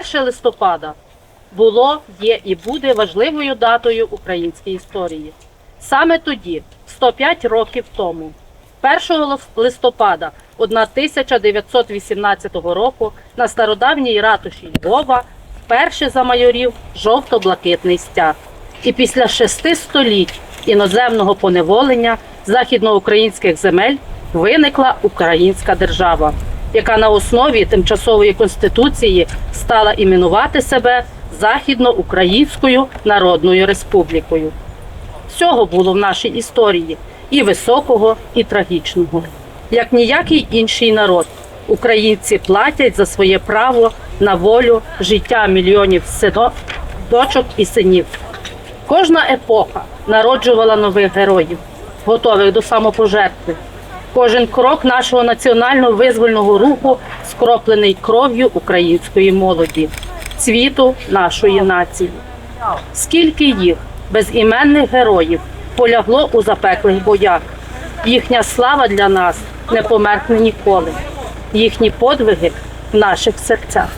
1 листопада було, є і буде важливою датою української історії. Саме тоді, 105 років тому, 1 лис- листопада 1918 року на стародавній ратуші Львова вперше замайорів жовто-блакитний стяг. І після шести століть іноземного поневолення західноукраїнських земель виникла українська держава, яка на основі тимчасової конституції стала іменувати себе Західноукраїнською Народною Республікою. Всього було в нашій історії і високого, і трагічного. Як ніякий інший народ, українці платять за своє право на волю, життя мільйонів сино, дочок і синів. Кожна епоха народжувала нових героїв, готових до самопожертви. Кожен крок нашого національного визвольного руху скроплений кров'ю української молоді, цвіту нашої нації. Скільки їх, безіменних героїв, полягло у запеклих боях. Їхня слава для нас не померкне ніколи. Їхні подвиги в наших серцях.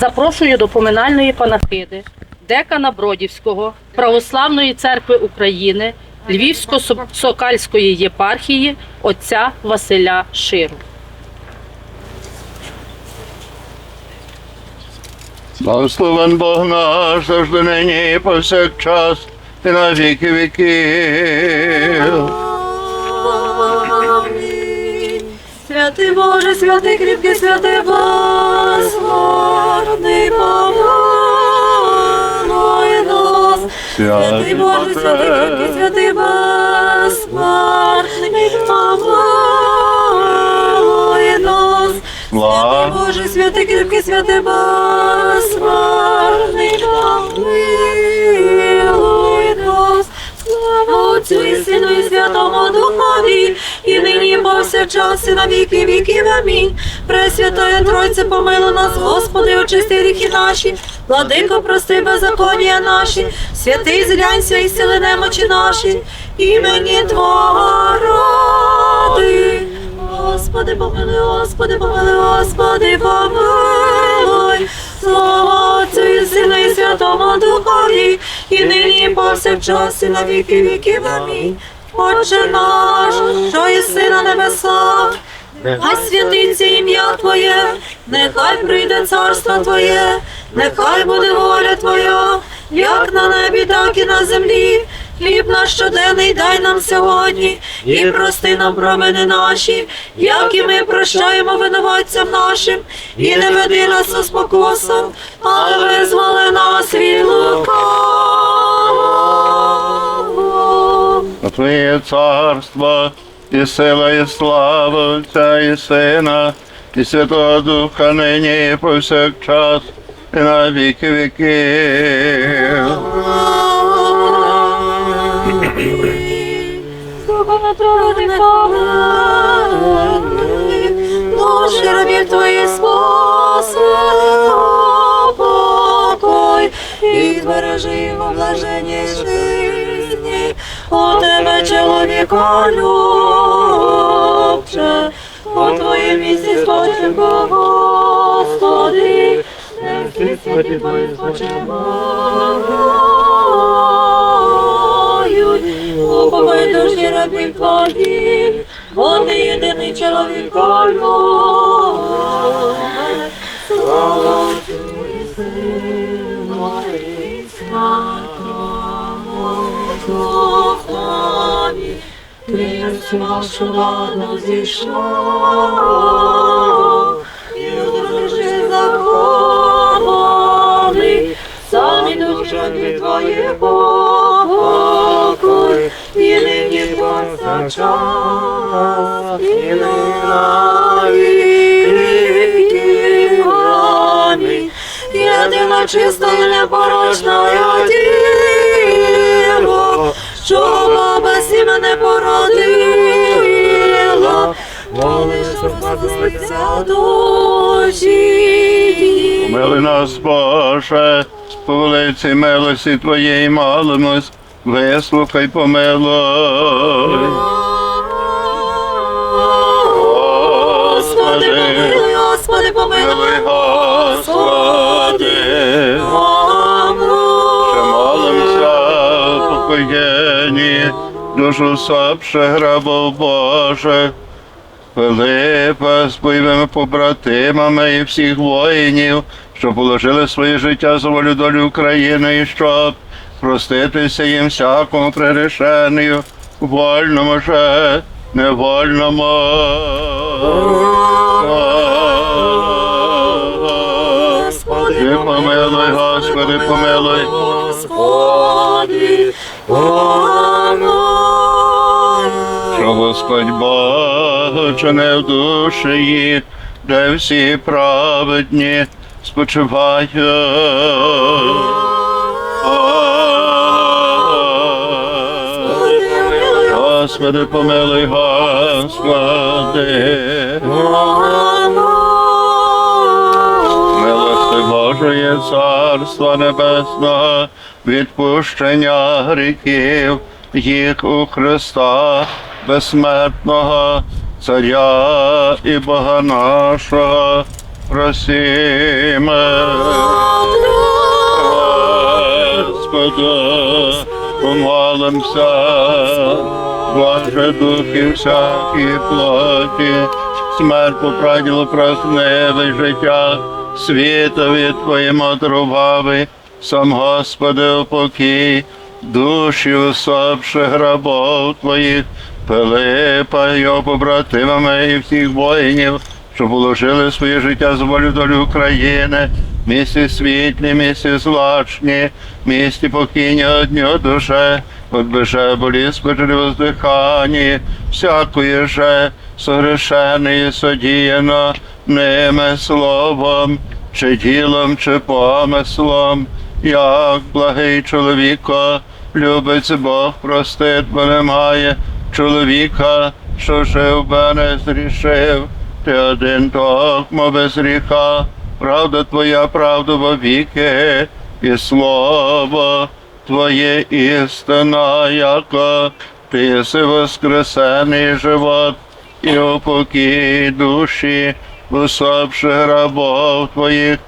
Запрошую до поминальної панахиди декана Бродівського Православної церкви України Львівсько-Сокальської єпархії отця Василя Ширу. Благословен Бог наш, завжди нині і повсякчас, і на віки віків. Святий Боже, святий кріпкий, святий помилуй нас. Святий Боже, святий кріпкий, святий безсмертний, помилуй нас. Святий Боже, святий кріпкий, святий безсмертний, помилуй нас. Слава Отцю і Сину і Святому Духові, і нині повсякчас, і на віки віків. Амінь. Пресвятая Тройце, помилуй нас, Господи, очисти гріхи наші, Владико, прости беззаконня наші, святий зглянься і сили немочі наші, імені Твого ради. Господи, помилуй, Господи, помилуй, Господи, помилуй. Слава Отцю і Сину і Святому Духові, і нині і повсякчас, і на віки віків. Амінь. Отче наш, що єси на небесах, Хай святиться ім'я Твоє, нехай прийде царство Твоє, нехай буде воля Твоя, як на небі, так і на землі. Хліб наш щоденний дай нам сьогодні, і прости нам провини наші, як і ми прощаємо винуватцям нашим, і не веди нас у спокусу, але визволи нас від лукавого. Твоє царство, і сила, і слава Отця і Сина, і Святого Духа нині і повсякчас, і на віки віків. Душі рабів твої спаси, покой, і збережи його блаженні житті. У тебе чоловіка любче, у твоїм місці спочинку, Господи, не всі святі твої спочивають. Рабів твоїх, вони єдиний чоловік любить. Слава і Сину. Ти нашу раду зійшла, і дружи закони, самі душі твої покой, і нині повсякчас, і на віки. Амінь. Єдина чиста і непорочна діва, що баба сіме не породила, молиш спасися душі. Мили нас, Боже, по велиці милості Твоєї молимось, вислухай, помилуй. Господи, помилуй, Господи, помилуй, душу грабов Боже. Филипа з бойовими побратимами і всіх воїнів, що положили своє життя за волю долю України і щоб проститися їм всякому прирішенню, вольному же, невольному. Господи, помилуй, Господи, помилуй. Господи. Що Господь Бог чинив душі їх, де всі праведні спочивають. Господи, помилуй, Господи. Милости Божої Царства Небесного, відпущення гріхів їх у Христа, безсмертного Царя і Бога нашого, просіме. Господа, помолимся, Боже духи всякі плоті, смерть попраділо праздневе життя, світові Твоїм отрубави, сам Господи упокій, душі усопших грабов Твоїх, Пилипа, його побратимами і всіх воїнів, що положили своє життя з волю долю України, місці світлі, місці злачні, місті покійні одню душе, от биже болі спочили воздихані, всякої же согрешеної содіяно ними словом, чи ділом, чи помислом, як благий чоловіко, любить Бог простит, бо немає чоловіка, що жив би не зрішив. Ти один токмо без гріха, правда твоя, правда вовіки, і слово Твоє істина, яко ти єси воскресений живот, і упокій душі, усопши рабов Твоїх,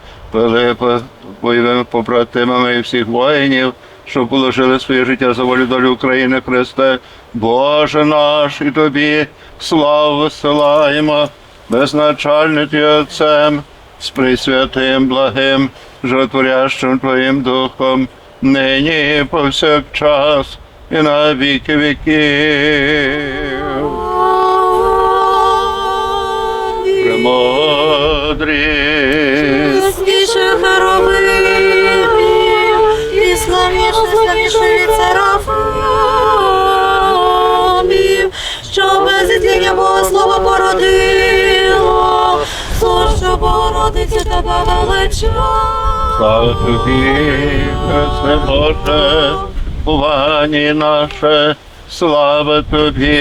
бойовими побратимами всіх воїнів, що положили своє життя за волю долю України Христе, Боже наш, і Тобі славу силаємо, безначальним і Отцем, з присвятим, благим, жотворящим Твоїм Духом, нині повсякчас, і на віки віків. Від серафимів, що без зітління Бога слова породило, що Богородиця тебе величала. Слава тобі, Христе Боже, повані наше, слава тобі.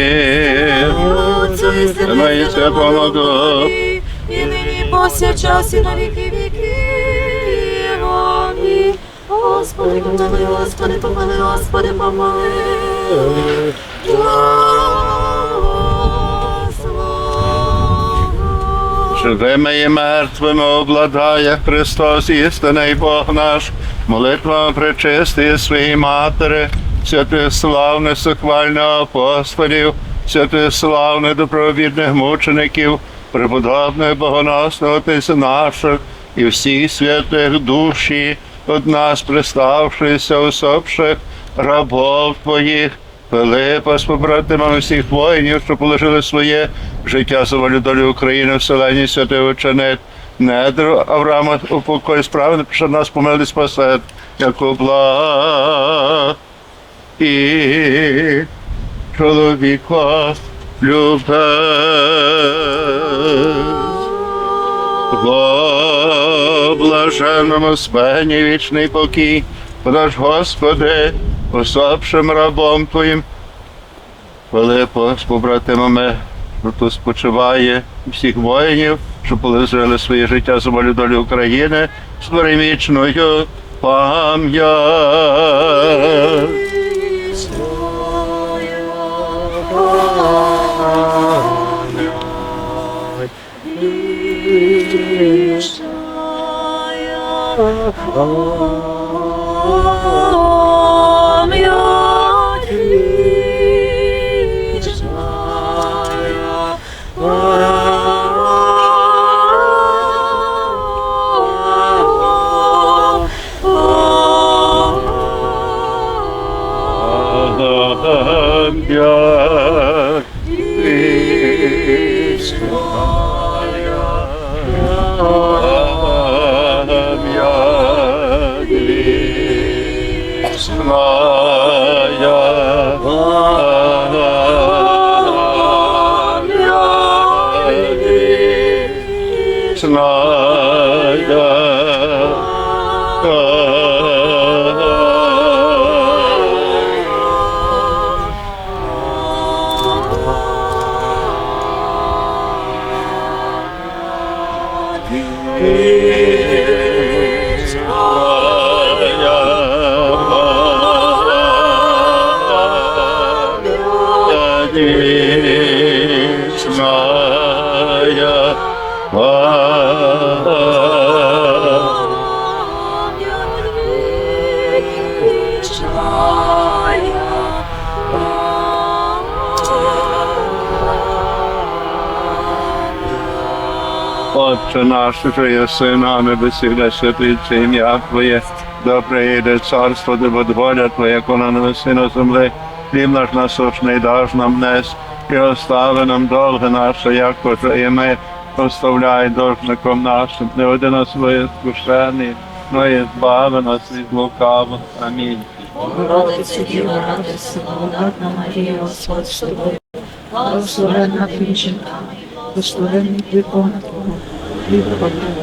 Отцю і Сину, Сину і Святому Духу. і нині повсякчас, і на віки віків. Господи, помилуй, Господи, помилуй, Господи, помилуй. Живими і мертвими обладає Христос, істинний Бог наш, молитва пречистої своїй Матері, святих славних сухвальних апостолів, святих славних добровідних мучеників, преподобних богоносних отець наших і всіх святих душі, од нас приставшися усопших рабов Твоїх, Пилипа з побратимами всіх воїнів, що положили своє життя за волю долі України в селені святий ученик. Недро Авраама упокой справи, що нас помилуй спасет, як обла і чоловіка любить. Во блаженному спені вічний покій, подаш Господи, усопшим рабом Твоїм. Пилипо з побратимами, тут спочиває всіх воїнів, що положили своє життя за волю долі України, створи вічною пам'ять. Отче наш, що єси на небесі, да святиться ім'я Твоє, да приїде царство, де воля Твоя, як на небесі на землі. Хліб наш насущний даш нам нес, і остави нам долги наші, як уже і ми оставляй должником нашим, не один на своє скушені, но і збави нас від лукавого. Амінь. Богородице Діва, радуйся, благодатна Марія, Господь з тобою. Благословенна ти між жінками, Благословенний вікон Твого, хліб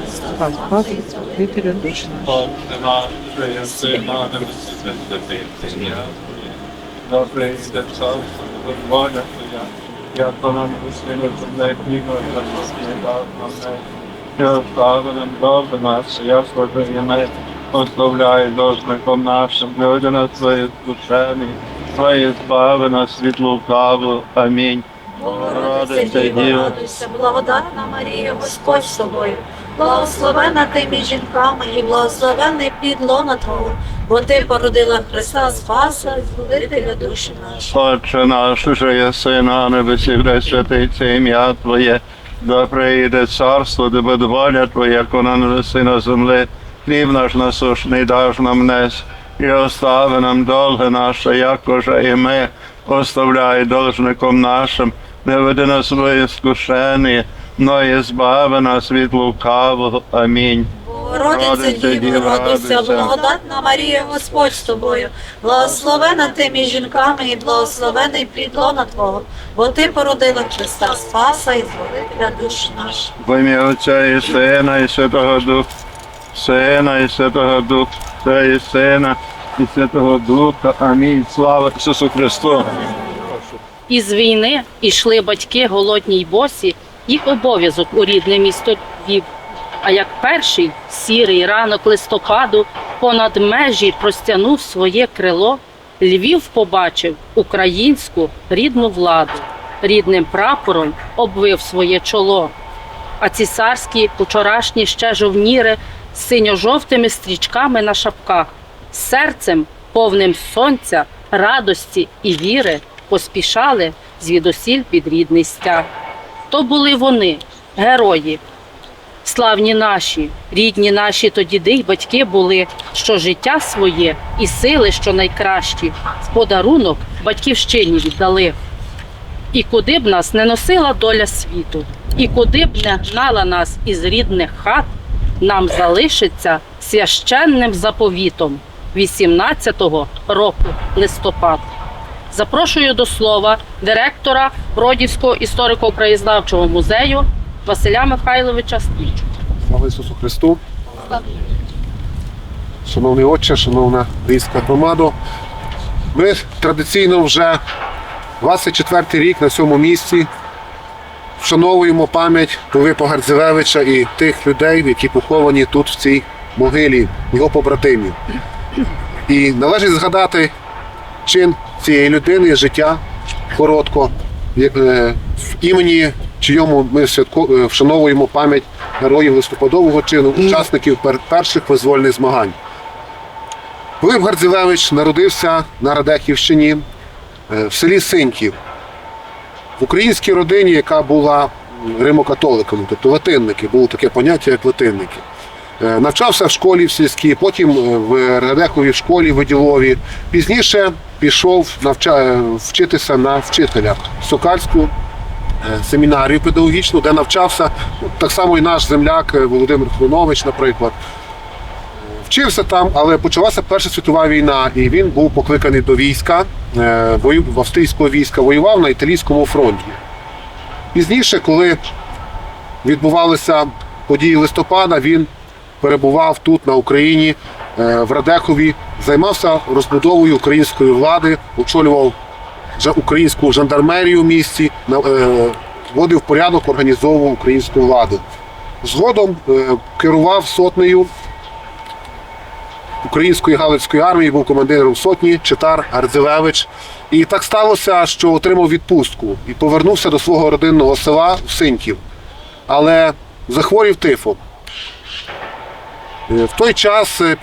Спас Пасхи, Спасителя душ наш. Отче наш, що єси на небесі, да святиться ім'я Твоє, да приїде царство, де буде воля Твоя, як вона на небесі на землі, хліб наш насущний даш. І остави нам долги наші, як уже і ми оставляй должником нашим, один на своє скушені, своє збави нас від лукавого. Амінь. Радуйся, благодатна Марія, Господь з тобою. Благословена ти між жінками і благословенний плід лона Твого, бо ти породила Христа Спаса і Збавителя душі наші. Отче наш, що єси на небесі, де святиться ім'я Твоє, да прийде царство, де буде воля Твоя, як вона на небесі на землі. Хліб наш насушний даш нам нес, і остави нам долги наші, як уже і ми оставляй должником нашим, не веди нас своє скушені, но і збави нас від лукавого. Амінь. Богородице Діва, радуйся, благодатна Марія, Господь з тобою. Благословена ти між жінками і благословений плід лона Твого, бо ти породила Христа Спаса і Збавителя душ наших. В ім'я Отця і Сина, і Святого Духа, Сина і Святого Духа, Отця і Сина, і Святого Духа. Амінь. Слава Ісусу Христу. Із війни йшли батьки голодні й босі, їх обов'язок у рідне місто Львів. А як перший сірий ранок листопаду понад межі простягнув своє крило, Львів побачив українську рідну владу, рідним прапором обвив своє чоло. А цісарські вчорашні ще жовніри з синьо-жовтими стрічками на шапках, серцем повним сонця, радості і віри поспішали звідусіль під рідний стяг. То були вони, герої, славні наші, рідні наші то діди й батьки були, що життя своє і сили, що найкращі, в подарунок батьківщині віддали. І куди б нас не носила доля світу, і куди б не гнала нас із рідних хат, нам залишиться священним заповітом 18-го року листопад. Запрошую до слова директора Бродівського історико-краєзнавчого музею Василя Михайловича Стрічу. Слава Ісусу Христу. Шановний отче, шановна львівська громада. Ми традиційно вже 24 рік на цьому місці вшановуємо пам'ять Пилипа Гардзевевича і тих людей, які поховані тут, в цій могилі, його побратимів. І належить згадати чин цієї людини, життя коротко, е, в імені чийому ми е, вшановуємо пам'ять героїв листопадового чину, учасників перших визвольних змагань. Пилип Гардзевевич народився на Радехівщині е, в селі Синьків, в українській родині, яка була римокатоликами, тобто латинники, було таке поняття, як латинники. Навчався в школі в сільській, потім в Радеховій школі в Ділові. Пізніше пішов навча... вчитися на вчителя в Сокальську е, семінарію педагогічну, де навчався так само і наш земляк е, Володимир Хронович, наприклад. Вчився там, але почалася Перша світова війна, і він був покликаний до війська, е, в австрійського війська, воював на італійському фронті. Пізніше, коли відбувалися події листопада, він перебував тут, на Україні, в Радехові, займався розбудовою української влади, очолював українську жандармерію в місті, е, вводив порядок, організовував українську владу. Згодом е, керував сотнею української галицької армії, був командиром сотні, Читар Ардзевевич. І так сталося, що отримав відпустку і повернувся до свого родинного села в Синьків. Але захворів тифом. Е, В той час е,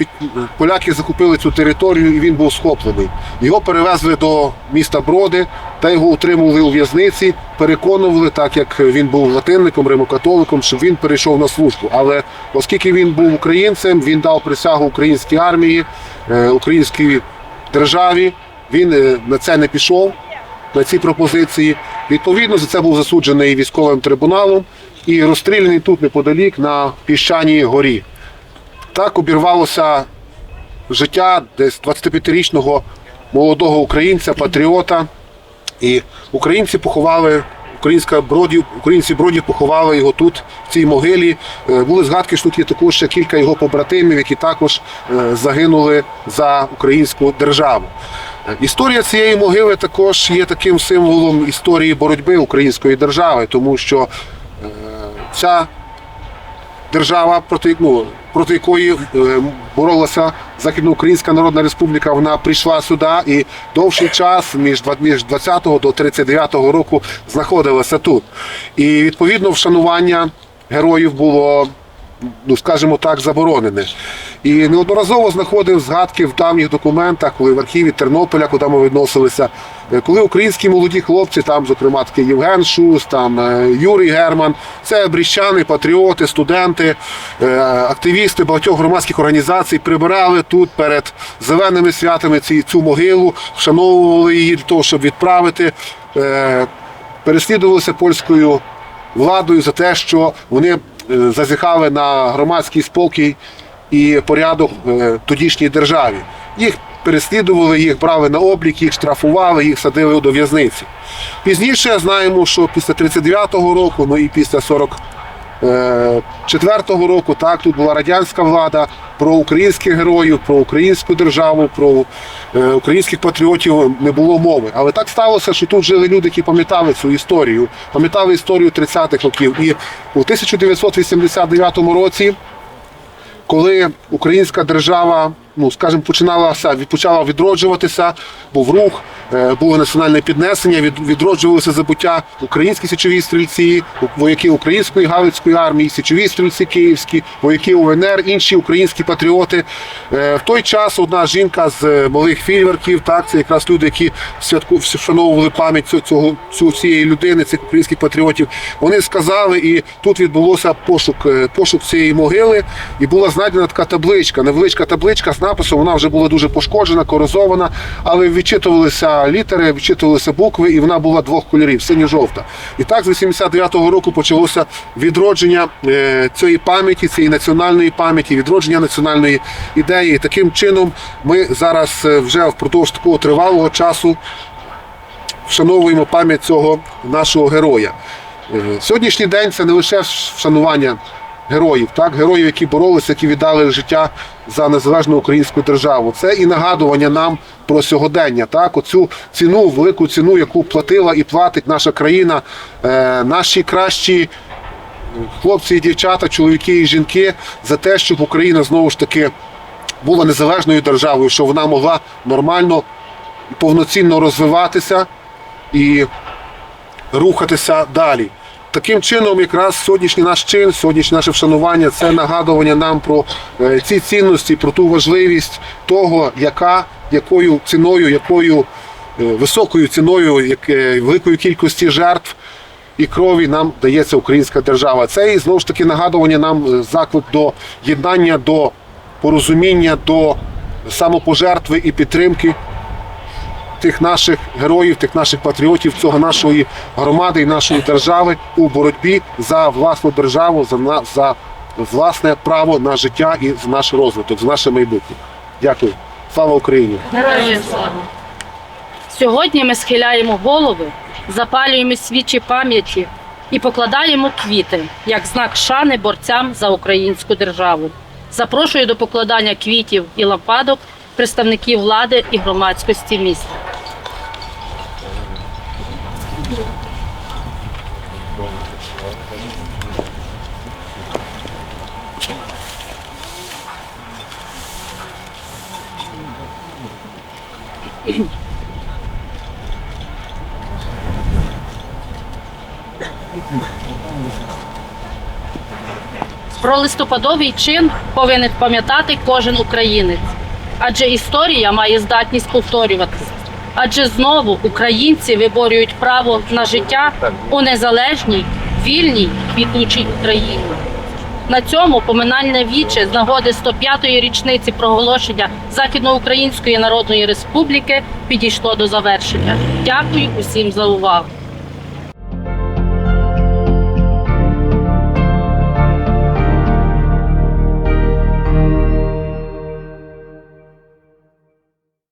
поляки закупили цю територію і він був схоплений. Його перевезли до міста Броди та його утримували у в'язниці, переконували, так як він був латинником, римокатоликом, щоб він перейшов на службу. Але оскільки він був українцем, він дав присягу українській армії, е, українській державі. Він на це не пішов, на ці пропозиції. Відповідно, за це був засуджений військовим трибуналом і розстріляний тут неподалік на піщаній горі. Так обірвалося життя десь 25-річного молодого українця, патріота. І українці поховали, українська бродів, українці бродів поховали його тут, в цій могилі. Е, Були згадки, що тут є також ще кілька його побратимів, які також е, загинули за українську державу. Е, Історія цієї могили також є таким символом історії боротьби української держави, тому що ця держава, проти, ну, проти якої е, боролася Західноукраїнська Народна Республіка, вона прийшла сюди і довший час між, два- між 20 до 39 року знаходилася тут. І відповідно вшанування героїв було, ну скажімо так, заборонене. І неодноразово знаходив згадки в давніх документах, коли в архіві Тернополя, куди ми відносилися, е, коли українські молоді хлопці, там, зокрема, такий Євген Шус, там е, Юрій Герман, це бріщани, патріоти, студенти, е, активісти багатьох громадських організацій прибирали тут перед зеленими святами ці, цю могилу, вшановували її для того, щоб відправити. Переслідувалися польською владою за те, що вони зазіхали на громадський спокій і порядок в тодішній державі. Їх переслідували, їх брали на облік, їх штрафували, їх садили до в'язниці. Пізніше знаємо, що після 39-го року, ну і після 40 Е, четвертого року так тут була радянська влада про українських героїв, про українську державу, про е, українських патріотів не було мови. Але так сталося, що тут жили люди, які пам'ятали цю історію, пам'ятали історію 30-х років. І у 1989 році коли українська держава, ну скажімо, починалася почала відроджуватися, був рух, е, було національне піднесення, від, відроджувалося забуття українські січові стрільці, вояки української галицької армії, січові стрільці київські, вояки УНР, інші українські патріоти. Е, В той час одна жінка з е, малих фільверків, так це якраз люди, які святку вшановували пам'ять цього, цього цієї людини, цих українських патріотів. Вони сказали, і тут відбулося пошук, пошук цієї могили, і була знайдена така табличка, невеличка табличка з написом. Вона вже була дуже пошкоджена, корозована, але відчитувалися літери, відчитувалися букви, і вона була двох кольорів синьо-жовта. І так з 89-го року почалося відродження е, цієї пам'яті, цієї національної пам'яті, відродження національної ідеї. І таким чином ми зараз е, вже впродовж такого тривалого часу вшановуємо пам'ять цього нашого героя. Е, Сьогоднішній день це не лише вшанування героїв, так, героїв, які боролися, які віддали життя за незалежну українську державу. Це і нагадування нам про сьогодення, так, оцю ціну, велику ціну, яку платила і платить наша країна, е, наші кращі хлопці і дівчата, чоловіки і жінки за те, щоб Україна знову ж таки була незалежною державою, щоб вона могла нормально і повноцінно розвиватися і рухатися далі. Таким чином, якраз сьогоднішній наш чин, сьогоднішнє наше вшанування це нагадування нам про е, ці цінності, про ту важливість того, яка, якою ціною, якою е, високою ціною, як, великою кількості жертв і крові нам дається українська держава. Це і знову ж таки нагадування нам е, заклик до єднання, до порозуміння, до самопожертви і підтримки тих наших героїв, тих наших патріотів, цього нашої громади і нашої держави у боротьбі за власну державу, за, на- за власне право на життя і за наш розвиток, за наше майбутнє. Дякую. Слава Україні! Героям слава! Сьогодні ми схиляємо голови, запалюємо свічі пам'яті і покладаємо квіти як знак шани борцям за українську державу. Запрошую до покладання квітів і лампадок представників влади і громадськості міста. Про листопадовий чин повинен пам'ятати кожен українець, адже історія має здатність повторюватися. Адже знову українці виборюють право на життя у незалежній, вільній, квітучій Україні. На цьому поминальне віче з нагоди 105-ї річниці проголошення Західноукраїнської Народної Республіки підійшло до завершення. Дякую усім за увагу.